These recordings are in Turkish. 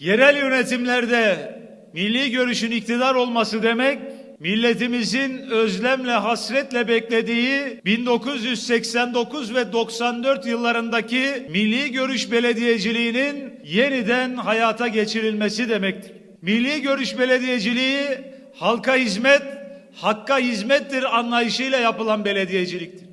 Yerel yönetimlerde milli görüşün iktidar olması demek, milletimizin özlemle, hasretle beklediği 1989 ve 94 yıllarındaki milli görüş belediyeciliğinin yeniden hayata geçirilmesi demektir. Milli görüş belediyeciliği halka hizmet, hakka hizmettir anlayışıyla yapılan belediyeciliktir.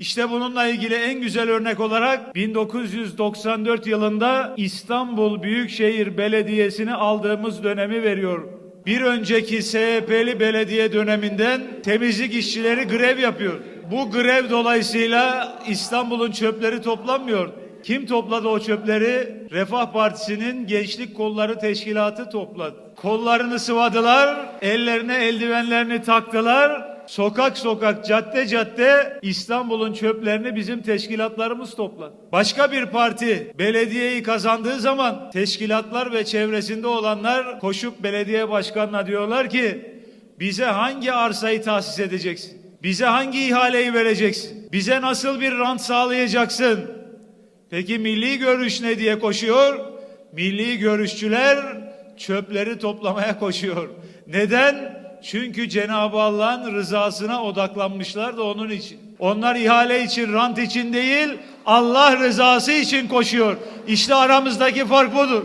İşte bununla ilgili en güzel örnek olarak 1994 yılında İstanbul Büyükşehir Belediyesi'ni aldığımız dönemi veriyor. Bir önceki SHP'li belediye döneminden temizlik işçileri grev yapıyor. Bu grev dolayısıyla İstanbul'un çöpleri toplanmıyor. Kim topladı o çöpleri? Refah Partisi'nin Gençlik Kolları Teşkilatı topladı. Kollarını sıvadılar, ellerine eldivenlerini taktılar. Sokak sokak, cadde cadde İstanbul'un çöplerini bizim teşkilatlarımız topladı. Başka bir parti belediyeyi kazandığı zaman teşkilatlar ve çevresinde olanlar koşup belediye başkanına diyorlar ki bize hangi arsayı tahsis edeceksin? Bize hangi ihaleyi vereceksin? Bize nasıl bir rant sağlayacaksın? Peki milli görüş ne diye koşuyor? Milli görüşçüler çöpleri toplamaya koşuyor. Neden? Çünkü Cenab-ı Allah'ın rızasına odaklanmışlar da onun için. Onlar ihale için, rant için değil, Allah rızası için koşuyor. İşte aramızdaki fark budur.